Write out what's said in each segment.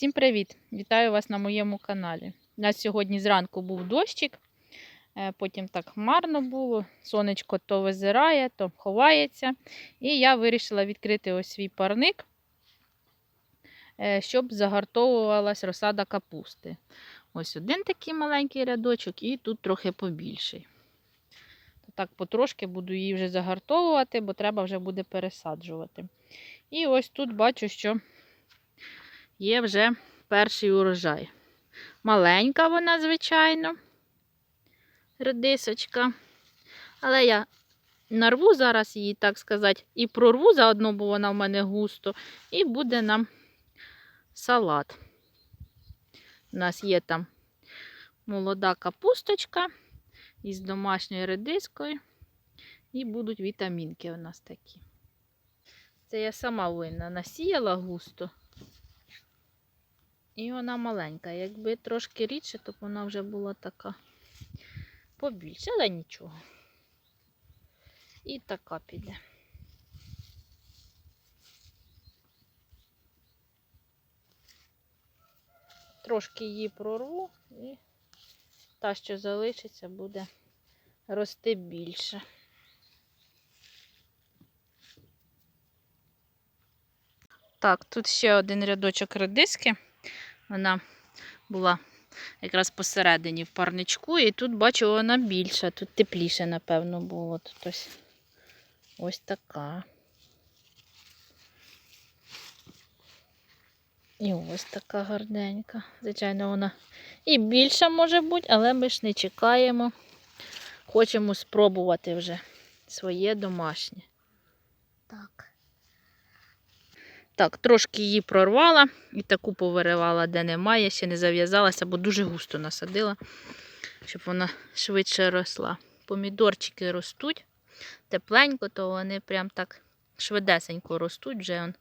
Всім привіт! Вітаю вас на моєму каналі. У нас сьогодні зранку був дощик, е, потім так хмарно було, сонечко то визирає, то ховається. І я вирішила відкрити ось свій парник, е, щоб загартовувалась розсада капусти. Ось один такий маленький рядочок, і тут трохи побільший. Так потрошки буду її вже загартовувати, бо треба вже буде пересаджувати. І ось тут бачу, що є вже перший урожай. Маленька вона, звичайно, редисочка. Але я нарву зараз її, так сказати, і прорву заодно, бо вона в мене густо, і буде нам салат. У нас є там молода капусточка із домашньою редискою. І будуть вітамінки у нас такі. Це я сама винна насіяла густо. І вона маленька. Якби трошки рідше, то б вона вже була така побільше, але нічого. І така піде. Трошки її прорву і та, що залишиться, буде рости більше. Так, тут ще один рядочок редиски. Вона була якраз посередині в парничку, і тут бачу, вона більша, тут тепліше, напевно, було. Тут ось, ось така. І ось така гарненька. Звичайно, вона і більша може бути, але ми ж не чекаємо. Хочемо спробувати вже своє домашнє. Так. Так, трошки її прорвала і таку повиривала, де немає, ще не зав'язалася, бо дуже густо насадила, щоб вона швидше росла. Помідорчики ростуть тепленько, то вони прям так швидесенько ростуть, вже он,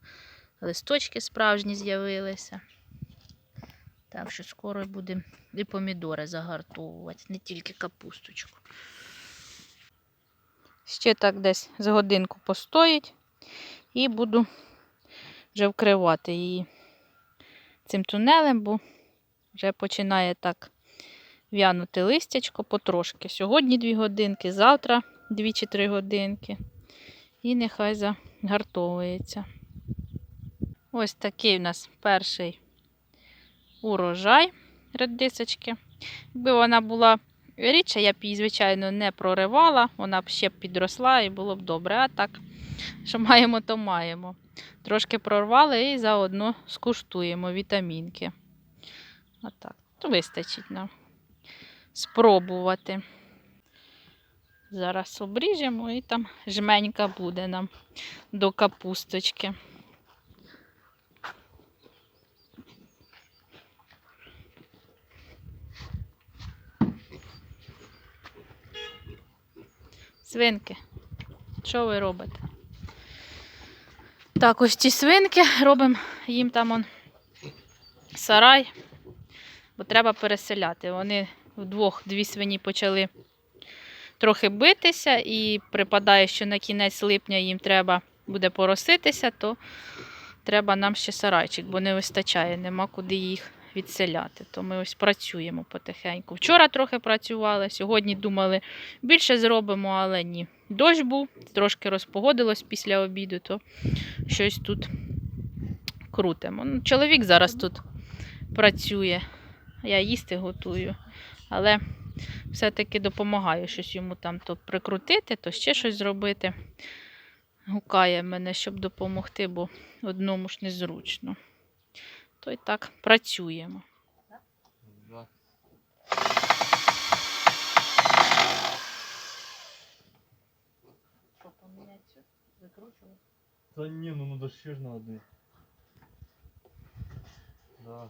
листочки справжні з'явилися. Так що скоро будемо і помідори загартовувати, не тільки капусточку. Ще так десь з годинку постоїть і буду вже вкривати її цим тунелем, бо вже починає так в'янути листячко потрошки. Сьогодні 2 годинки, завтра 2 чи 3 годинки. І нехай загартовується. Ось такий у нас перший урожай редисочки. Якби вона була рідша, я б її, звичайно, не проривала, вона б ще б підросла і було б добре. А так, що маємо, то маємо. Трошки прорвали і заодно скуштуємо вітамінки. Отак. Вистачить нам спробувати. Зараз обріжемо і там жменька буде нам до капусточки. Свинки, що ви робите? Так, ось ці свинки робимо їм там он сарай, бо треба переселяти. Вони вдвох дві свині почали трохи битися, і припадає, що на кінець липня їм треба буде пороситися, то треба нам ще сарайчик, бо не вистачає, нема куди їх відселяти. То ми ось працюємо потихеньку. Вчора трохи працювали, сьогодні думали, більше зробимо, але ні. Дощ був, трошки розпогодилось після обіду, то щось тут крутимо. Ну, чоловік зараз тут працює, я їсти готую, але все-таки допомагаю щось йому там то прикрутити, то ще щось зробити. Гукає мене, щоб допомогти, бо одному ж незручно. То й так працюємо. Цю? Викручувати? Та ні, ну надо ще ж на одну. Да. Да.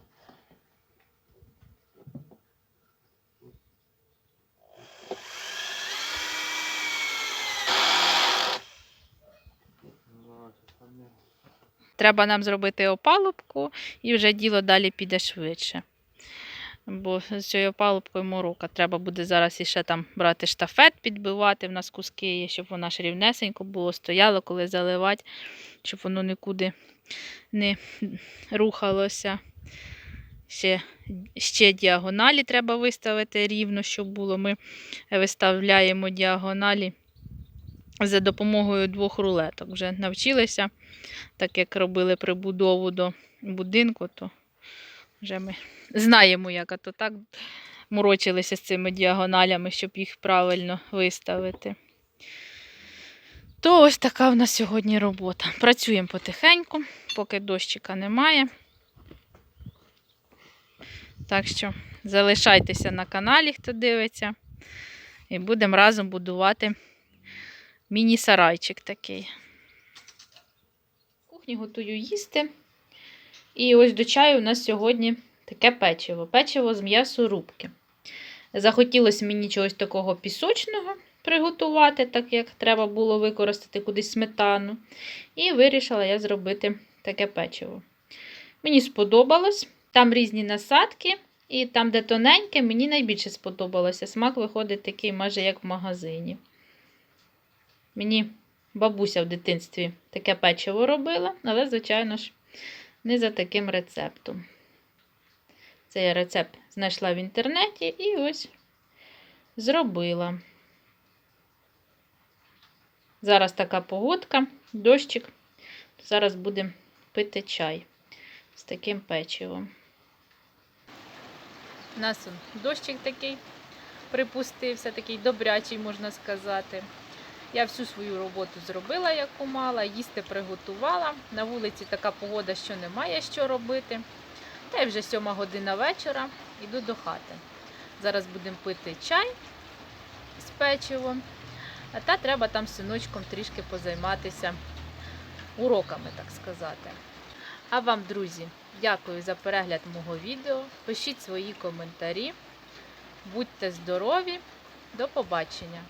Треба нам зробити опалубку і вже діло далі піде швидше. Бо з цією опалубкою морока. Треба буде зараз іще там брати штафет, підбивати. В нас куски щоб вона ж рівнесенько було, стояло, коли заливати, щоб воно нікуди не рухалося. Ще, ще діагоналі треба виставити рівно, щоб було. Ми виставляємо діагоналі за допомогою двох рулеток. Вже навчилися, так як робили прибудову до будинку, то вже ми знаємо, як, а то так морочилися з цими діагоналями, щоб їх правильно виставити. То ось така в нас сьогодні робота. Працюємо потихеньку, поки дощика немає. Так що залишайтеся на каналі, хто дивиться, і будемо разом будувати міні-сарайчик такий. В кухні готую їсти. І ось до чаю у нас сьогодні таке печиво. Печиво з м'ясорубки. Захотілося мені чогось такого пісочного приготувати, так як треба було використати кудись сметану. І вирішила я зробити таке печиво. Мені сподобалось. Там різні насадки, і там, де тоненьке, мені найбільше сподобалося. Смак виходить такий, майже як в магазині. Мені бабуся в дитинстві таке печиво робила, але, звичайно ж, не за таким рецептом. Цей рецепт знайшла в інтернеті і ось зробила. Зараз така погодка, дощик. Зараз будемо пити чай з таким печивом. У нас дощик такий припустився, такий добрячий, можна сказати. Я всю свою роботу зробила, яку мала, їсти приготувала. На вулиці така погода, що немає що робити. Та й вже сьома година вечора, йду до хати. Зараз будемо пити чай з печивом. Та треба там синочком трішки позайматися уроками, так сказати. А вам, друзі, дякую за перегляд мого відео. Пишіть свої коментарі. Будьте здорові! До побачення!